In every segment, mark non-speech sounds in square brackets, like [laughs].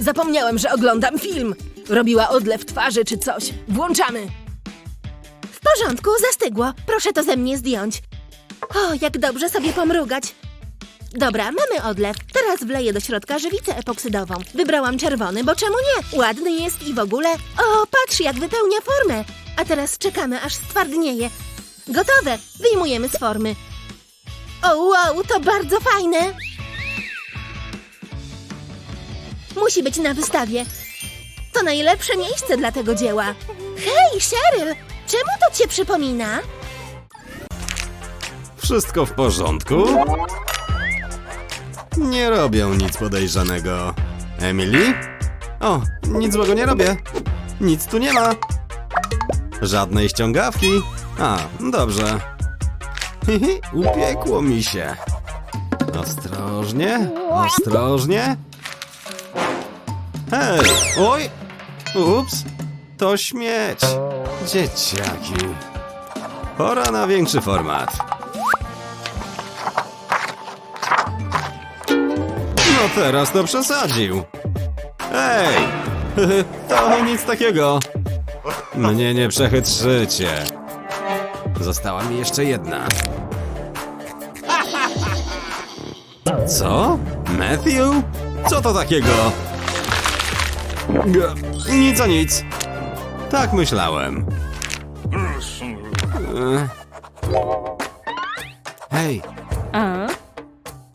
Zapomniałem, że oglądam film. Robiła odlew twarzy czy coś. Włączamy. W porządku, zastygło. Proszę to ze mnie zdjąć. O, jak dobrze sobie pomrugać. Dobra, mamy odlew. Teraz wleję do środka żywicę epoksydową. Wybrałam czerwony, bo czemu nie? Ładny jest i w ogóle. O, patrz jak wypełnia formę. A teraz czekamy, aż stwardnieje. Gotowe. Wyjmujemy z formy. O, wow, to bardzo fajne. Musi być na wystawie. To najlepsze miejsce dla tego dzieła. Hej, Cheryl! Czemu to cię przypomina? Wszystko w porządku? Nie robią nic podejrzanego. Emily? O, nic złego nie robię. Nic tu nie ma. Żadnej ściągawki. A, dobrze. Upiekło mi się. Ostrożnie, ostrożnie. Hej, oj! Ups, to śmieć. Dzieciaki. Pora na większy format. No teraz to przesadził. Ej! [laughs] To nic takiego. Mnie nie przechytrzycie. Została mi jeszcze jedna. Co? Matthew? Co to takiego? Nic a nic. Tak myślałem. E. Hej, A?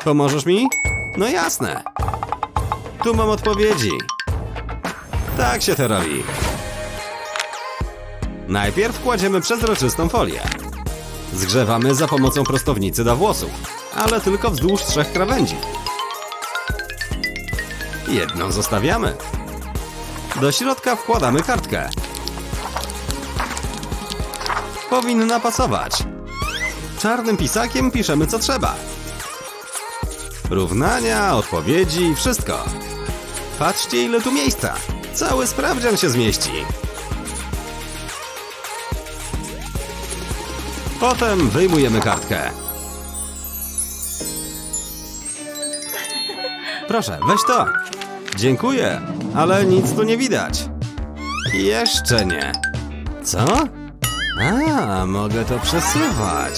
Pomożesz mi? No jasne. Tu mam odpowiedzi. Tak się to robi. Najpierw kładziemy przezroczystą folię. Zgrzewamy za pomocą prostownicy do włosów, ale tylko wzdłuż trzech krawędzi. Jedną zostawiamy. Do środka wkładamy kartkę. Powinna pasować. Czarnym pisakiem piszemy co trzeba. Równania, odpowiedzi, wszystko. Patrzcie, ile tu miejsca. Cały sprawdzian się zmieści. Potem wyjmujemy kartkę. Proszę, weź to. Dziękuję, ale nic tu nie widać. Jeszcze nie. Co? A, mogę to przesuwać.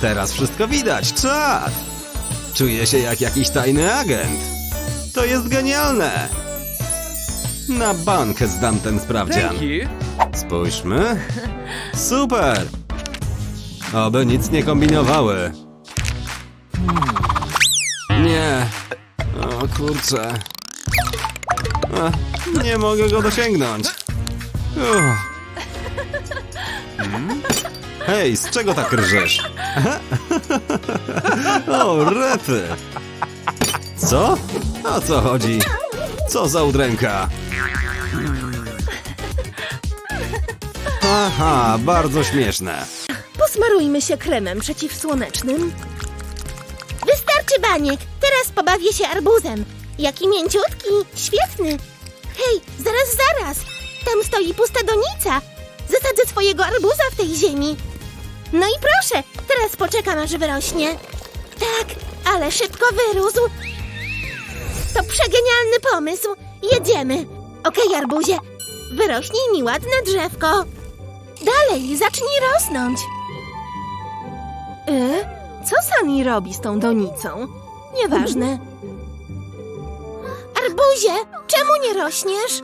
Teraz wszystko widać. Czad! Czuję się jak jakiś tajny agent. To jest genialne. Na bank zdam ten sprawdzian. Spójrzmy. Super. Oby nic nie kombinowały. Nie. O kurczę. Nie mogę go dosięgnąć. Uff. Hmm? Hej, z czego tak rżesz? [laughs] O, rety! Co? O co chodzi? Co za udręka? Aha, bardzo śmieszne. Posmarujmy się kremem przeciwsłonecznym. Wystarczy baniek. Teraz pobawię się arbuzem. Jaki mięciutki. Świetny. Hej, zaraz, zaraz. Tam stoi pusta donica. Zasadzę swojego arbuza w tej ziemi. No i proszę, teraz poczekam, aż wyrośnie. Tak, ale szybko wyrósł. To przegenialny pomysł. Jedziemy. Okej, arbuzie. Wyrośnij mi ładne drzewko. Dalej, zacznij rosnąć. Y? Co Sani robi z tą donicą? Nieważne. Arbuzie, czemu nie rośniesz?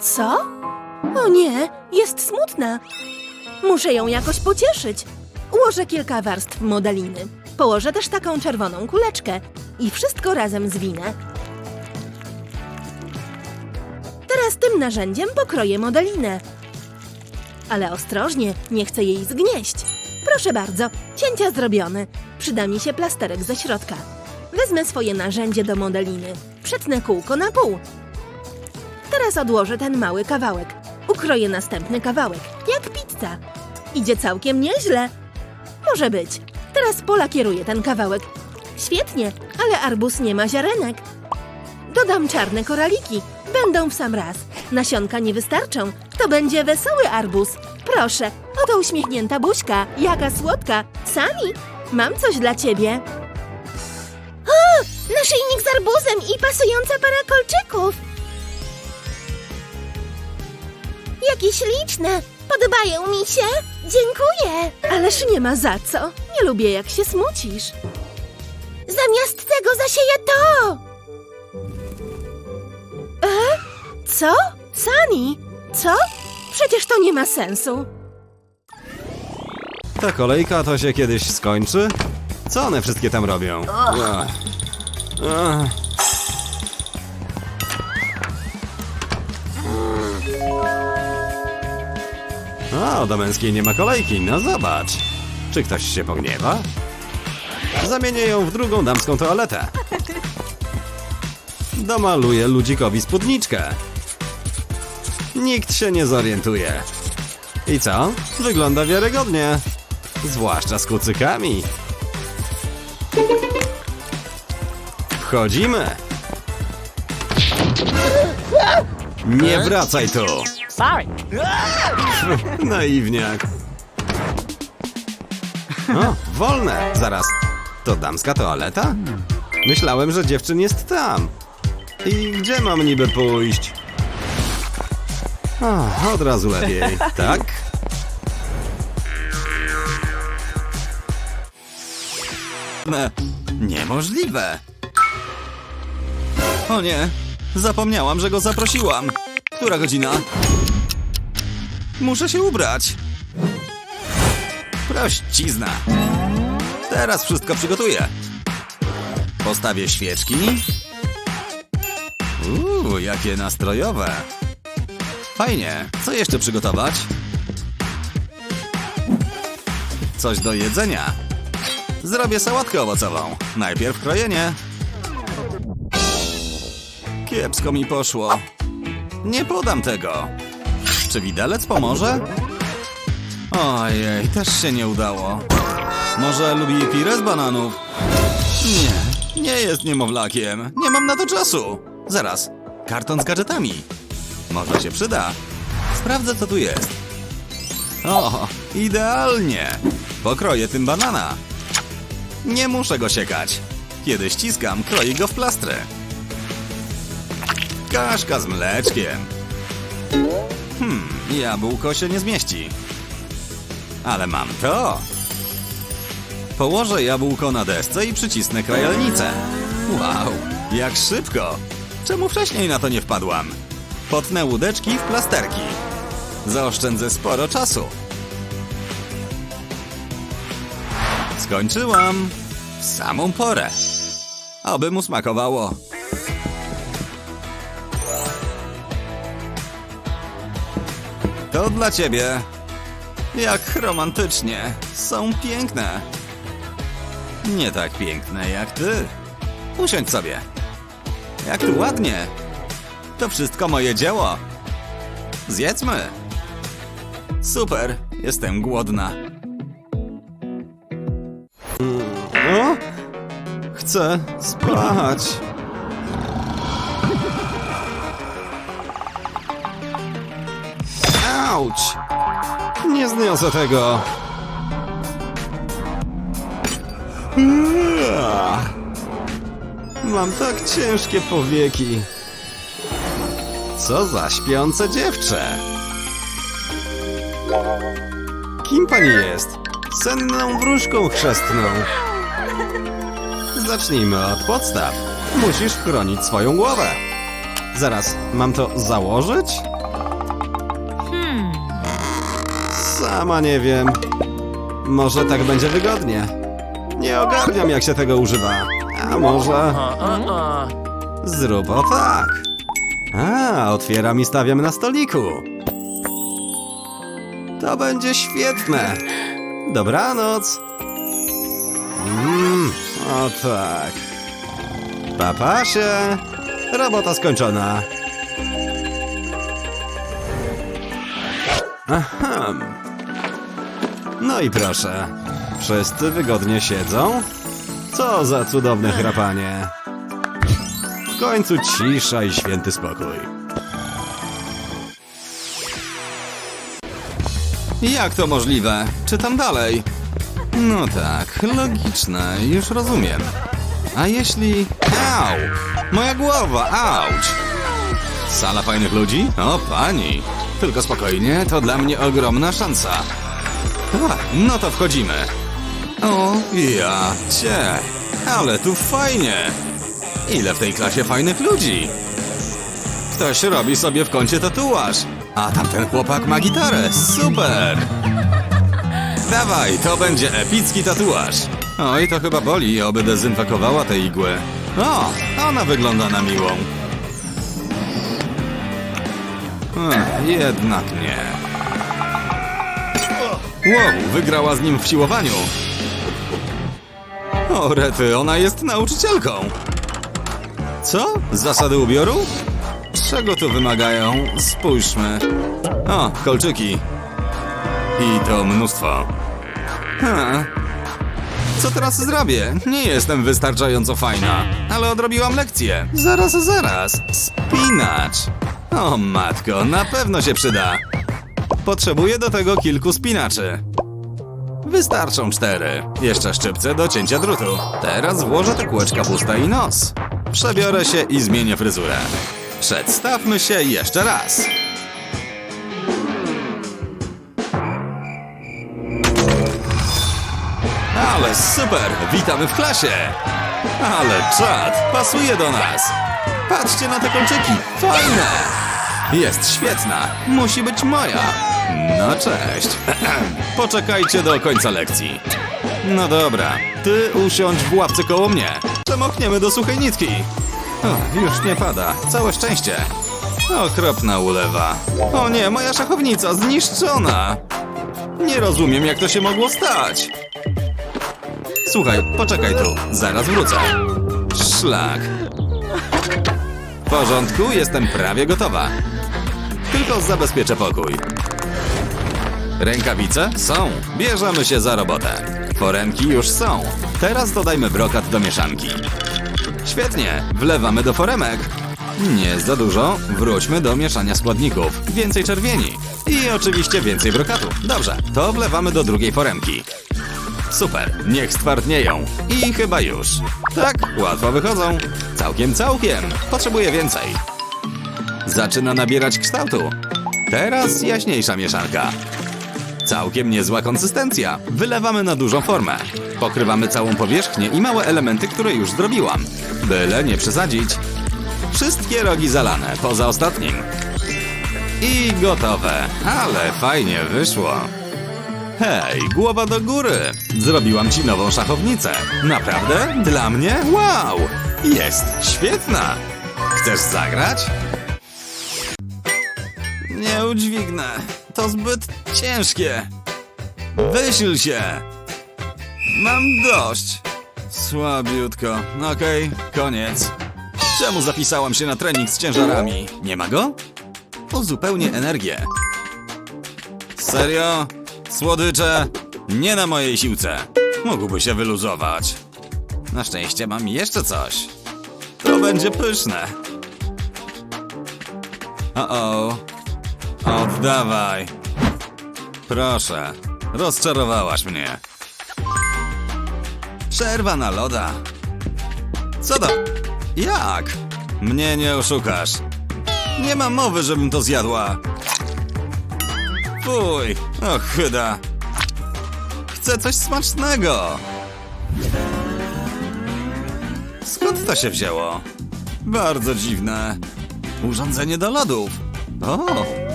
Co? O nie, jest smutna. Muszę ją jakoś pocieszyć. Ułożę kilka warstw modeliny. Położę też taką czerwoną kuleczkę i wszystko razem zwinę. Teraz tym narzędziem pokroję modelinę. Ale ostrożnie, nie chcę jej zgnieść. Proszę bardzo, cięcia zrobione. Przyda mi się plasterek ze środka. Wezmę swoje narzędzie do modeliny. Przetnę kółko na pół. Teraz odłożę ten mały kawałek. Ukroję następny kawałek, jak pizza. Idzie całkiem nieźle. Może być. Teraz polakieruję ten kawałek. Świetnie, ale arbuz nie ma ziarenek. Dodam czarne koraliki. Będą w sam raz. Nasionka nie wystarczą. To będzie wesoły arbuz. Proszę, oto uśmiechnięta buźka. Jaka słodka. Sami, mam coś dla ciebie naszyjnik z arbuzem i pasująca para kolczyków. Jakie śliczne! Podobają mi się! Dziękuję! Ależ nie ma za co. Nie lubię, jak się smucisz. Zamiast tego zasieję to! E? Co? Sani? Co? Przecież to nie ma sensu. Ta kolejka to się kiedyś skończy? Co one wszystkie tam robią? Ach. O, do męskiej nie ma kolejki, no zobacz. Czy ktoś się pogniewa? Zamienię ją w drugą damską toaletę. Domaluję ludzikowi spódniczkę. Nikt się nie zorientuje. I co? Wygląda wiarygodnie. Zwłaszcza z kucykami. Wchodzimy. Nie wracaj tu. Sorry. [laughs] Naiwniak. O, wolne. Zaraz. To damska toaleta? Myślałem, że dziewczyn jest tam. I gdzie mam niby pójść? O, od razu lepiej, [laughs] tak? Ne, niemożliwe. O nie, zapomniałam, że go zaprosiłam. Która godzina? Muszę się ubrać. Prościzna. Teraz wszystko przygotuję. Postawię świeczki. Uuu, jakie nastrojowe. Fajnie. Co jeszcze przygotować? Coś do jedzenia. Zrobię sałatkę owocową. Najpierw krojenie. Kiepsko mi poszło. Nie podam tego. Czy widelec pomoże? Ojej, też się nie udało. Może lubi pire z bananów? Nie, nie jest niemowlakiem. Nie mam na to czasu. Zaraz, karton z gadżetami. Może się przyda. Sprawdzę, co tu jest. O, idealnie. Pokroję tym banana. Nie muszę go siekać. Kiedy ściskam, kroję go w plastry. Kaszka z mleczkiem. Hmm, jabłko się nie zmieści. Ale mam to. Położę jabłko na desce i przycisnę krajalnicę. Wow, jak szybko! Czemu wcześniej na to nie wpadłam? Potnę łódeczki w plasterki. Zaoszczędzę sporo czasu. Skończyłam. W samą porę. Oby mu smakowało. To dla ciebie. Jak romantycznie. Są piękne. Nie tak piękne jak ty. Usiądź sobie. Jak tu ładnie. To wszystko moje dzieło. Zjedzmy. Super, jestem głodna. O? Chcę spać. Auć! Nie zniosę tego. Mam tak ciężkie powieki. Co za śpiące dziewczę. Kim pani jest? Senną wróżką chrzestną. Zacznijmy od podstaw. Musisz chronić swoją głowę. Zaraz, mam to założyć? Sama nie wiem. Może tak będzie wygodnie. Nie ogarniam, jak się tego używa. A może... Zrób o tak. A, otwieram i stawiam na stoliku. To będzie świetne. Dobranoc. Mm, o tak. Papasie. Robota skończona. Aha. No i proszę. Wszyscy wygodnie siedzą? Co za cudowne chrapanie. W końcu cisza i święty spokój. Jak to możliwe? Czytam dalej. No tak, logiczne, już rozumiem. A jeśli... Au! Moja głowa, auć! Sala fajnych ludzi? O, pani! Tylko spokojnie, to dla mnie ogromna szansa. No to wchodzimy. O, ja cię. Ale tu fajnie. Ile w tej klasie fajnych ludzi. Ktoś robi sobie w kącie tatuaż. A tamten chłopak ma gitarę. Super. [laughs] Dawaj, to będzie epicki tatuaż. Oj, to chyba boli, oby dezynfekowała te igły. O, ona wygląda na miłą. Ech, jednak nie. Wow, wygrała z nim w siłowaniu. O, rety, ona jest nauczycielką. Co? Zasady ubioru? Czego tu wymagają? Spójrzmy. O, kolczyki. I to mnóstwo. Ha. Co teraz zrobię? Nie jestem wystarczająco fajna, ale odrobiłam lekcję. Zaraz, zaraz. Spinacz. O matko, na pewno się przyda. Potrzebuję do tego kilku spinaczy. Wystarczą cztery. Jeszcze szczypce do cięcia drutu. Teraz włożę te kółeczka w usta i nos. Przebiorę się i zmienię fryzurę. Przedstawmy się jeszcze raz. Ale super! Witamy w klasie! Ale czad! Pasuje do nas! Patrzcie na te kolczyki! Fajne! Jest świetna! Musi być moja! No cześć! [laughs] Poczekajcie do końca lekcji. No dobra, ty usiądź w łapce koło mnie. Przemokniemy do suchej nitki. O, już nie pada. Całe szczęście. Okropna ulewa. O nie, moja szachownica zniszczona! Nie rozumiem, jak to się mogło stać. Słuchaj, poczekaj tu, zaraz wrócę. Szlak. W porządku, jestem prawie gotowa. Tylko zabezpieczę pokój. Rękawice? Są. Bierzemy się za robotę. Foremki już są. Teraz dodajmy brokat do mieszanki. Świetnie, wlewamy do foremek. Nie za dużo, wróćmy do mieszania składników. Więcej czerwieni. I oczywiście więcej brokatu. Dobrze, to wlewamy do drugiej foremki. Super, niech stwardnieją. I chyba już. Tak, łatwo wychodzą. Całkiem, całkiem. Potrzebuję więcej. Zaczyna nabierać kształtu. Teraz jaśniejsza mieszanka. Całkiem niezła konsystencja. Wylewamy na dużą formę. Pokrywamy całą powierzchnię i małe elementy, które już zrobiłam. Byle nie przesadzić. Wszystkie rogi zalane, poza ostatnim. I gotowe. Ale fajnie wyszło. Hej, głowa do góry! Zrobiłam ci nową szachownicę. Naprawdę? Dla mnie? Wow! Jest świetna! Chcesz zagrać? Nie udźwignę. To zbyt ciężkie. Wysil się! Mam dość. Słabiutko. Okej, koniec. Czemu zapisałam się na trening z ciężarami? Nie ma go? Uzupełnię energię. Serio? Słodycze? Nie na mojej siłce. Mógłby się wyluzować. Na szczęście mam jeszcze coś. To będzie pyszne. O-o. Oddawaj. Proszę. Rozczarowałaś mnie. Przerwa na loda. Co to? Jak? Mnie nie oszukasz. Nie ma mowy, żebym to zjadła. Fuj, och chyda. Chcę coś smacznego. Skąd to się wzięło? Bardzo dziwne. Urządzenie do lodów. O,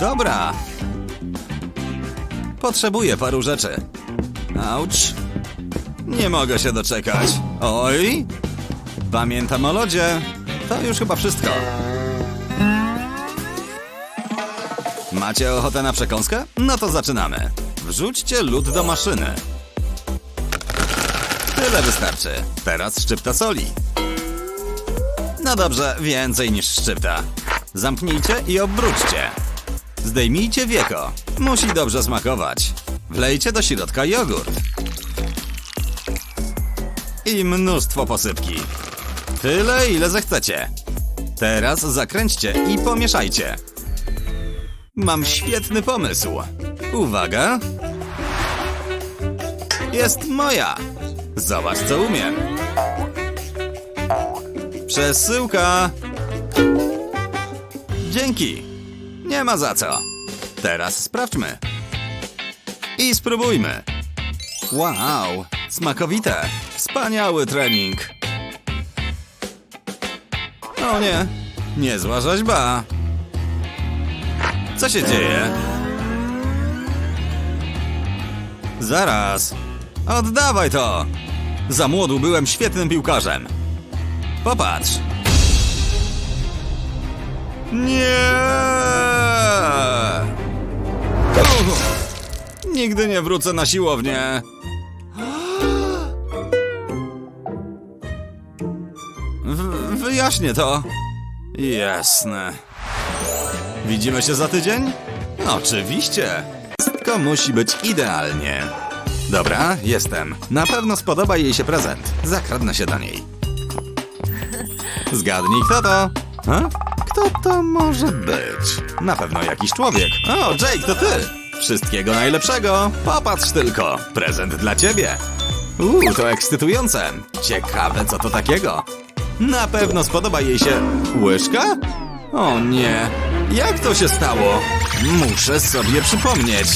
dobra. Potrzebuję paru rzeczy. Auć. Nie mogę się doczekać. Oj. Pamiętam o lodzie. To już chyba wszystko. Macie ochotę na przekąskę? No to zaczynamy. Wrzućcie lód do maszyny. Tyle wystarczy. Teraz szczypta soli. No dobrze, więcej niż szczypta. Zamknijcie i obróćcie. Zdejmijcie wieko. Musi dobrze smakować. Wlejcie do środka jogurt. I mnóstwo posypki. Tyle, ile zechcecie. Teraz zakręćcie i pomieszajcie. Mam świetny pomysł. Uwaga. Jest moja. Zobacz, co umiem. Przesyłka. Dzięki. Nie ma za co. Teraz sprawdźmy. I spróbujmy. Wow, smakowite. Wspaniały trening. O nie, niezła rzeźba. Co się dzieje? Zaraz. Oddawaj to. Za młodu byłem świetnym piłkarzem. Popatrz. Nie! Nigdy nie wrócę na siłownię. W, wyjaśnię to. Jasne. Widzimy się za tydzień? Oczywiście. Wszystko musi być idealnie. Dobra, jestem. Na pewno spodoba jej się prezent. Zakradnę się do niej. Zgadnij, kto to? A? Kto to może być? Na pewno jakiś człowiek. O, Jake, to ty! Wszystkiego najlepszego! Popatrz tylko! Prezent dla ciebie! Uuu, to ekscytujące! Ciekawe, co to takiego? Na pewno spodoba jej się... łyżka? O nie! Jak to się stało? Muszę sobie przypomnieć.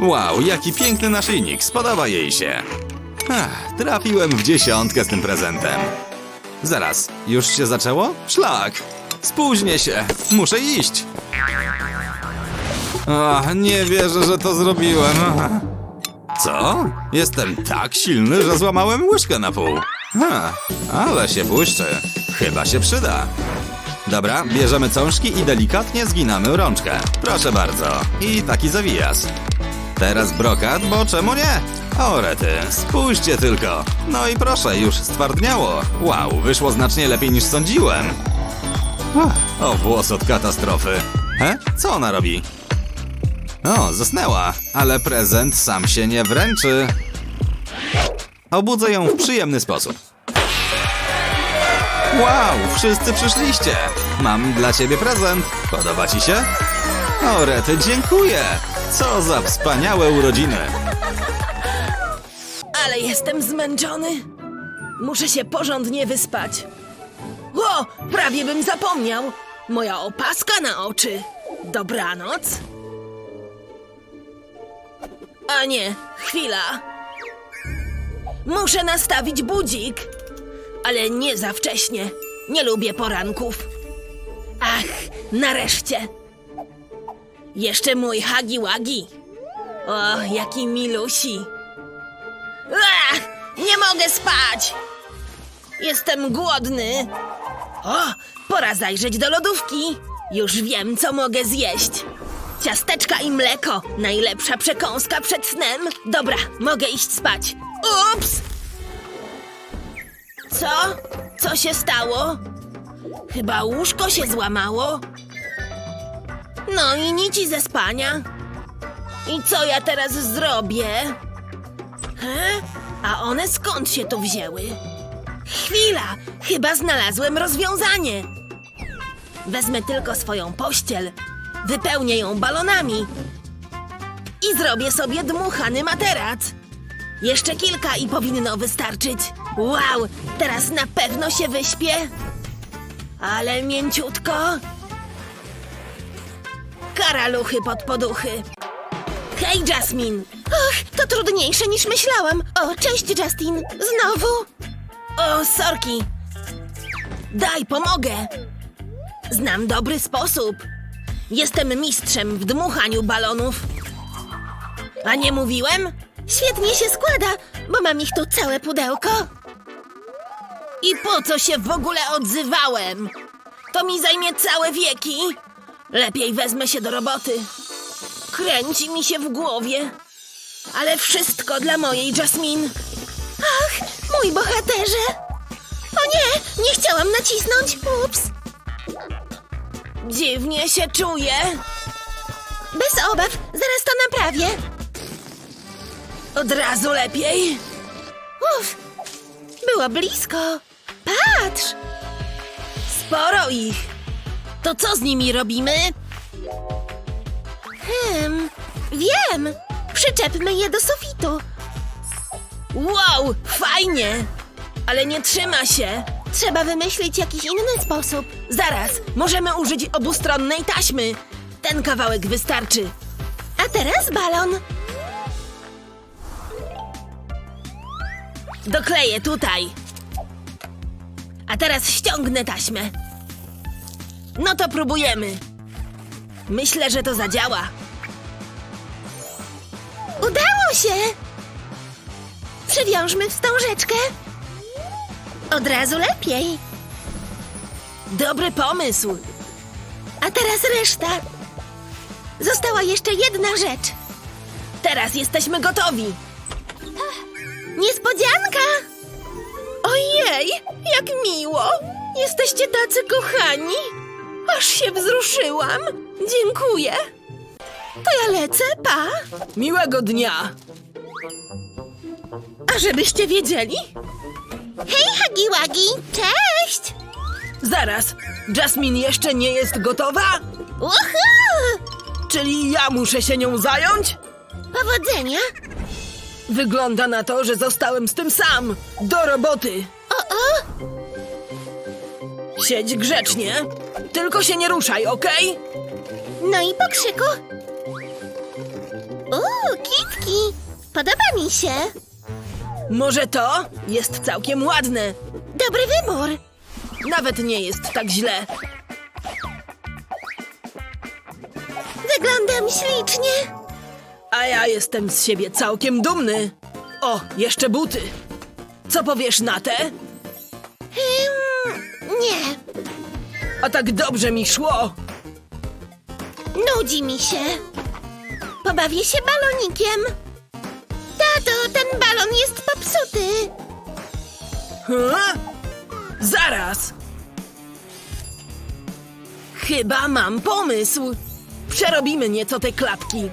Wow, jaki piękny naszyjnik, spodoba jej się. Ach, trafiłem w dziesiątkę z tym prezentem. Zaraz, już się zaczęło? Szlak! Spóźnię się, muszę iść. Ach, nie wierzę, że to zrobiłem. Co? Jestem tak silny, że złamałem łyżkę na pół. Ha, ale się błyszczy. Chyba się przyda. Dobra, bierzemy cążki i delikatnie zginamy rączkę. Proszę bardzo. I taki zawijas. Teraz brokat, bo czemu nie? O rety, spójrzcie tylko. No i proszę, już stwardniało. Wow, wyszło znacznie lepiej niż sądziłem. O, włos od katastrofy. He? Co ona robi? O, zasnęła, ale prezent sam się nie wręczy. Obudzę ją w przyjemny sposób. Wow, wszyscy przyszliście. Mam dla ciebie prezent. Podoba ci się? O, Rety, dziękuję. Co za wspaniałe urodziny. Ale jestem zmęczony. Muszę się porządnie wyspać. O, prawie bym zapomniał. Moja opaska na oczy. Dobranoc. A nie, chwila. Muszę nastawić budzik. Ale nie za wcześnie. Nie lubię poranków. Ach, nareszcie. Jeszcze mój hagi wagi. O, jaki milusi. Nie mogę spać! Jestem głodny. O, pora zajrzeć do lodówki. Już wiem, co mogę zjeść. Ciasteczka i mleko. Najlepsza przekąska przed snem. Dobra, mogę iść spać. Ups! Co? Co się stało? Chyba łóżko się złamało. No i nici ze spania. I co ja teraz zrobię? He? A one skąd się tu wzięły? Chwila! Chyba znalazłem rozwiązanie! Wezmę tylko swoją pościel, wypełnię ją balonami i zrobię sobie dmuchany materac. Jeszcze kilka i powinno wystarczyć. Wow! Teraz na pewno się wyśpię. Ale mięciutko. Karaluchy pod poduchy. Hej, Jasmine! Och, to trudniejsze niż myślałam. O, cześć Justin. Znowu? O, sorki! Daj, pomogę! Znam dobry sposób. Jestem mistrzem w dmuchaniu balonów. A nie mówiłem? Świetnie się składa, bo mam ich tu całe pudełko. I po co się w ogóle odzywałem? To mi zajmie całe wieki. Lepiej wezmę się do roboty. Kręci mi się w głowie. Ale wszystko dla mojej Jasmine. Ach, mój bohaterze. O nie, nie chciałam nacisnąć. Ups. Dziwnie się czuję. Bez obaw, zaraz to naprawię. Od razu lepiej. Uf, było blisko. Patrz, Sporo ich. To co z nimi robimy? hmm, wiem. Przyczepmy je do sufitu. Wow, fajnie! Ale nie trzyma się. Trzeba wymyślić jakiś inny sposób. Zaraz, możemy użyć obustronnej taśmy. Ten kawałek wystarczy. A teraz balon. Dokleję tutaj. A teraz ściągnę taśmę. No to próbujemy. Myślę, że to zadziała. Udało się! Przywiążmy wstążeczkę. Od razu lepiej. Dobry pomysł. A teraz reszta. Została jeszcze jedna rzecz. Teraz jesteśmy gotowi. Niespodzianka! Ojej, jak miło! Jesteście tacy kochani! Aż się wzruszyłam! Dziękuję! To ja lecę, pa! Miłego dnia! A żebyście wiedzieli, Hej, Hagiłagi! Cześć! zaraz, Jasmine jeszcze nie jest gotowa? Uhu! Czyli ja muszę się nią zająć? Powodzenia! Wygląda na to, że zostałem z tym sam! Do roboty! Siedź grzecznie, tylko się nie ruszaj, okej? No i po krzyku. Uuu, kitki! Podoba mi się. Może to jest całkiem ładne. Dobry wybór. Nawet nie jest tak źle. Wyglądam ślicznie. A ja jestem z siebie całkiem dumny. O, jeszcze buty. Co powiesz na te? Hmm, nie, A tak dobrze mi szło. nudzi mi się. Pobawię się balonikiem. Tato, ten balon jest popsuty. Huh? Zaraz. Chyba mam pomysł. Przerobimy nieco te klapki.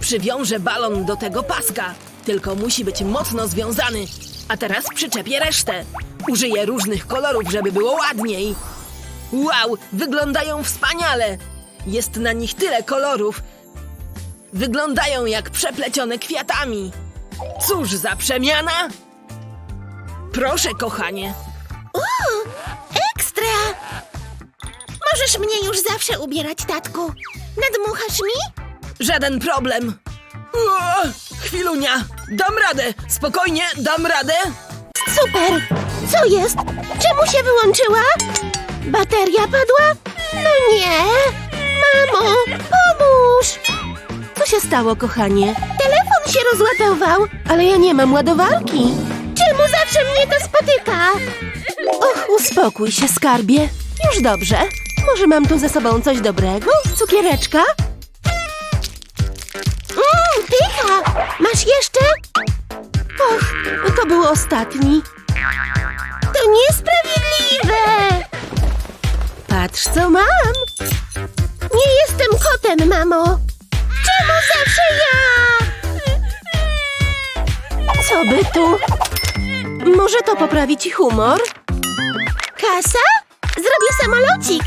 Przywiążę balon do tego paska, tylko musi być mocno związany. A teraz przyczepię resztę. Użyję różnych kolorów, żeby było ładniej. Wow, wyglądają wspaniale. Jest na nich tyle kolorów. Wyglądają jak przeplecione kwiatami. Cóż za przemiana! Proszę, kochanie. Uuu, ekstra! Możesz mnie już zawsze ubierać, tatku. Nadmuchasz mi? Żaden problem. O, chwilunia. Dam radę. Spokojnie, dam radę. Super! Co jest? Czemu się wyłączyła? Bateria padła? No nie! Mamo, pomóż! Co się stało, kochanie? Telefon się rozładował. Ale ja nie mam ładowarki. Czemu zawsze mnie to spotyka? Och, uspokój się, skarbie. Już dobrze. Może mam tu ze sobą coś dobrego? Cukiereczka? Mmm, pycha! Masz jeszcze? Och, to był ostatni. To niesprawiedliwe! Patrz, co mam. Może to poprawi ci humor? Kasa? Zrobię samolocik!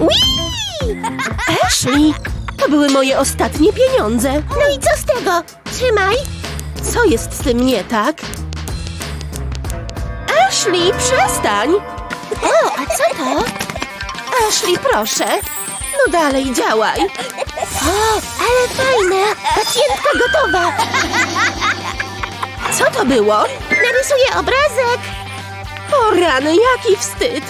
Whee! Ashley, to były moje ostatnie pieniądze. No i co z tego? Trzymaj! Co jest z tym nie tak? Ashley, przestań! O, a co to? Ashley, proszę. No dalej, działaj. O, ale fajne! Pacjentka gotowa! Co to było? Narysuję obrazek! O rany, jaki wstyd!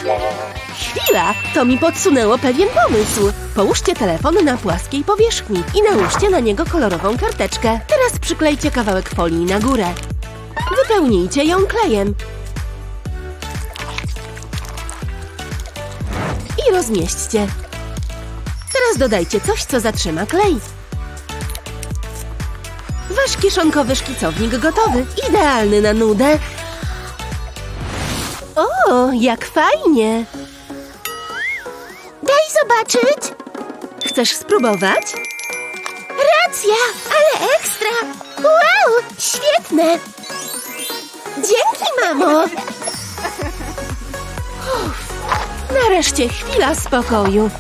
Chwila, to mi podsunęło pewien pomysł. Połóżcie telefon na płaskiej powierzchni i nałóżcie na niego kolorową karteczkę. Teraz przyklejcie kawałek folii na górę. Wypełnijcie ją klejem. I rozmieśćcie. Teraz dodajcie coś, co zatrzyma klej. Wasz kieszonkowy szkicownik gotowy. Idealny na nudę. O, jak fajnie! Daj zobaczyć! Chcesz spróbować? Racja, ale ekstra! Wow, świetne! Dzięki, mamo! Nareszcie chwila spokoju.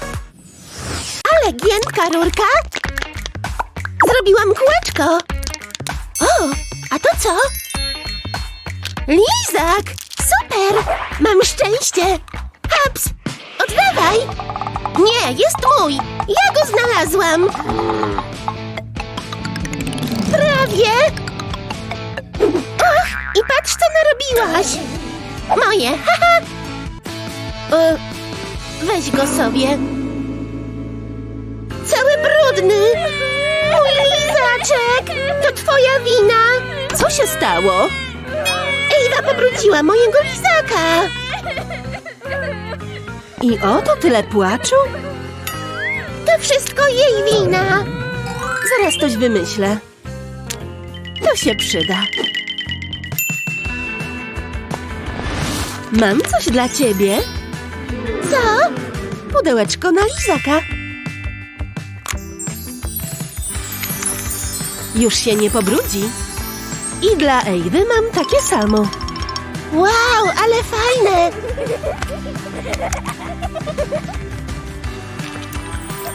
Ale giętka rurka! Zrobiłam kółeczko! A to co? Lizak! Super! Super! Mam szczęście! Haps! Oddawaj! Nie, jest mój! Ja go znalazłam! Prawie! Och, i patrz, co narobiłaś! Moje, [laughs] haha! E, weź go sobie. Cały brudny! Mój lizaczek! To twoja wina! Co się stało? Ewa pobrudziła mojego lizaka! I oto tyle płaczu? To wszystko jej wina! Zaraz coś wymyślę. To się przyda. Mam coś dla ciebie. Co? Pudełeczko na lizaka. Już się nie pobrudzi. I dla Ewy mam takie samo. Wow, ale fajne!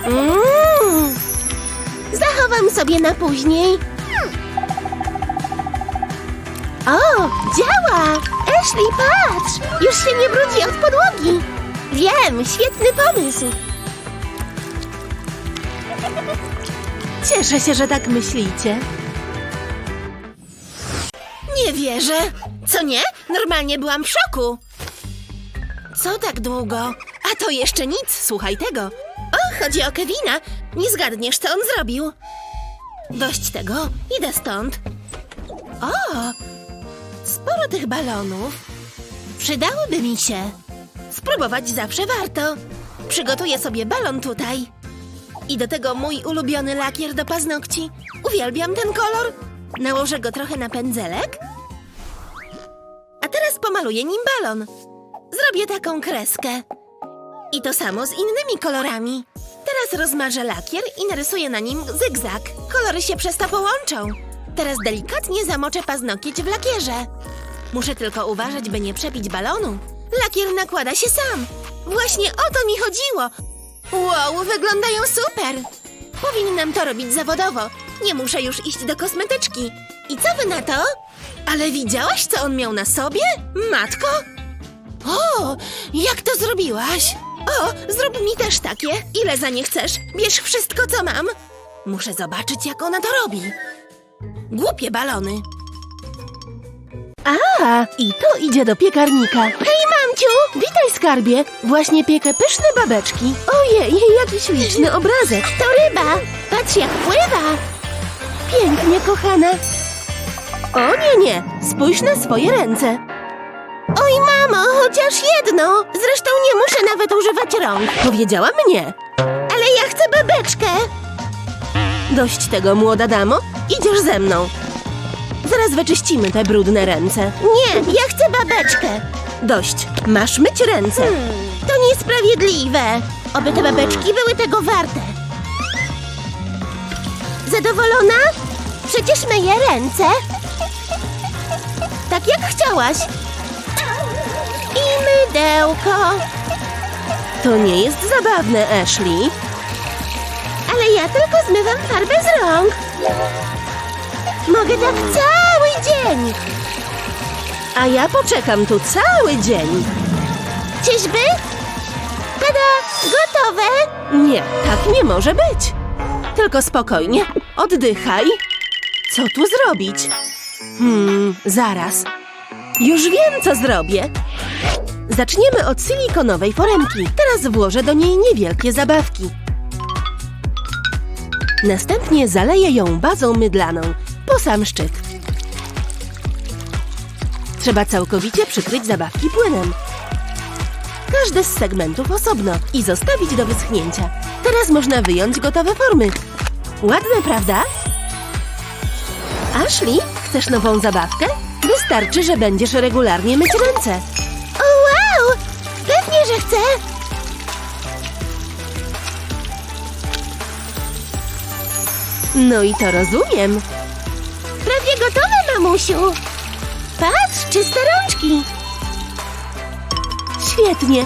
Mmm! Zachowam sobie na później. O, działa! Ashley, patrz! Już się nie brudzi od podłogi. Wiem, świetny pomysł. Cieszę się, że tak myślicie. Wierzę. Co nie? Normalnie byłam w szoku. Co tak długo? A to jeszcze nic, słuchaj tego. O, chodzi o Kevina. Nie zgadniesz, co on zrobił. Dość tego, idę stąd. O, sporo tych balonów. Przydałyby mi się. Spróbować zawsze warto. Przygotuję sobie balon tutaj. I do tego mój ulubiony lakier do paznokci. Uwielbiam ten kolor. Nałożę go trochę na pędzelek. A teraz pomaluję nim balon. Zrobię taką kreskę. I to samo z innymi kolorami. Teraz rozmarzę lakier i narysuję na nim zygzak. Kolory się przez to połączą. Teraz delikatnie zamoczę paznokieć w lakierze. Muszę tylko uważać, by nie przepić balonu. Lakier nakłada się sam. Właśnie o to mi chodziło. Wow, wyglądają super. Powinnam to robić zawodowo. Nie muszę już iść do kosmetyczki. I co wy na to? Ale widziałaś, co on miał na sobie? Matko? O, jak to zrobiłaś? O, zrób mi też takie. Ile za nie chcesz? Bierz wszystko, co mam. Muszę zobaczyć, jak ona to robi. Głupie balony. A, i to idzie do piekarnika. Hej, mamciu! Witaj, skarbie. Właśnie piekę pyszne babeczki. Ojej, jaki śliczny obrazek. To ryba. Patrz, jak pływa. Pięknie, kochana. O nie, nie. Spójrz na swoje ręce. Oj, mamo, chociaż jedno. Zresztą nie muszę nawet używać rąk. Powiedziała mnie. Ale ja chcę babeczkę. Dość tego, młoda damo. Idziesz ze mną. Zaraz wyczyścimy te brudne ręce. Nie, ja chcę babeczkę. Dość. Masz myć ręce. Hmm, to niesprawiedliwe. Oby te babeczki były tego warte. Zadowolona? Przecież myję ręce. Tak jak chciałaś. I mydełko. To nie jest zabawne, Ashley. Ale ja tylko zmywam farbę z rąk. Mogę tak cały dzień. A ja poczekam tu cały dzień. Czyżby? Tada! Gotowe! Nie, tak nie może być. Tylko spokojnie, oddychaj. Co tu zrobić? Hmm, zaraz. Już wiem, co zrobię. Zaczniemy od silikonowej foremki. Teraz włożę do niej niewielkie zabawki. Następnie zaleję ją bazą mydlaną, po sam szczyt. Trzeba całkowicie przykryć zabawki płynem. Każdy z segmentów osobno i zostawić do wyschnięcia. Teraz można wyjąć gotowe formy. Ładne, prawda? Ashley, chcesz nową zabawkę? Wystarczy, że będziesz regularnie myć ręce. O wow! Pewnie, że chcę. No i to rozumiem. Prawie gotowe, mamusiu. Patrz, czyste rączki. Świetnie.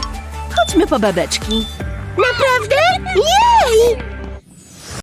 Chodźmy po babeczki. Naprawdę? Jej!